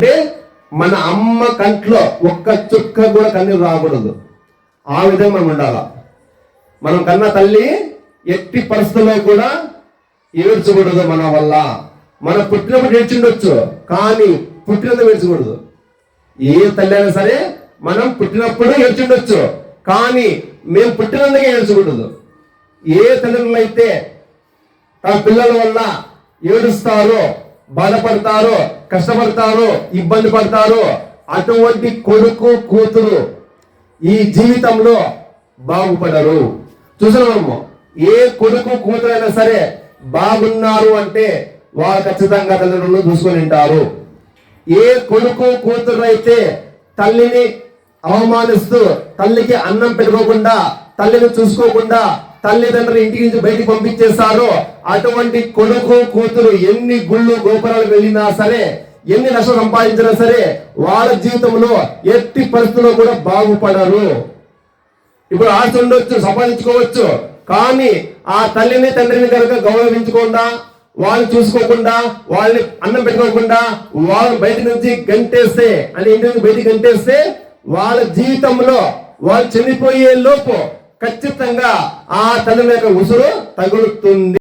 అంటే మన అమ్మ కంట్లో ఒక్క చుక్క కూడా కన్నీరు రాకూడదు. ఆ విధంగా మనం ఉండాల. మనం కన్న తల్లి ఎట్టి పరిస్థితుల్లో కూడా ఏడ్చకూడదు మన వల్ల. మనం పుట్టినప్పుడు ఏడ్చిండొచ్చు కానీ పుట్టినందుకు ఏడ్చకూడదు. ఏ తల్లి అయినా సరే మనం పుట్టినప్పుడు ఏడ్చిండొచ్చు కానీ మేము పుట్టినందుకే ఏడ్చకూడదు. ఏ తల్లిదండ్రులు అయితే తమ పిల్లల వల్ల ఏడుస్తారో బాధపడతారో కష్టపడతారో ఇబ్బంది పడతారో అటువంటి కొడుకు కూతురు ఈ జీవితంలో బాగుపడరు. చూసినాము ఏ కొడుకు కూతురు అయినా సరే బాగున్నారు అంటే వారు ఖచ్చితంగా తల్లిదండ్రులను చూసుకొని ఉంటారు ఏ కొడుకు కూతురు అయితే తల్లిని అవమానిస్తూ తల్లికి అన్నం పెట్టుకోకుండా తల్లిని చూసుకోకుండా తల్లిదండ్రులు ఇంటికి నుంచి బయటికి పంపించేస్తారో అటువంటి కొడుకు కూతురు ఎన్ని గుళ్ళు గోపురాలు వెళ్ళినా సరే ఎన్ని నష్టం సంపాదించినా సరే వాళ్ళ జీవితంలో ఎట్టి పరిస్థితుల్లో కూడా బాగుపడరు. ఇప్పుడు ఆశ ఉండొచ్చు సంపాదించుకోవచ్చు కానీ ఆ తల్లిని తండ్రిని కనుక గౌరవించకుండా వాళ్ళని చూసుకోకుండా వాళ్ళని అన్నం పెట్టుకోకుండా వాళ్ళని బయట నుంచి గంటేస్తే అంటే ఇంటి నుంచి బయటికి గంటేస్తే వాళ్ళ జీవితంలో వాళ్ళు చనిపోయే లోపు ఖచ్చితంగా ఆ తల్లి యొక్క ఉసురు తగులుతుంది.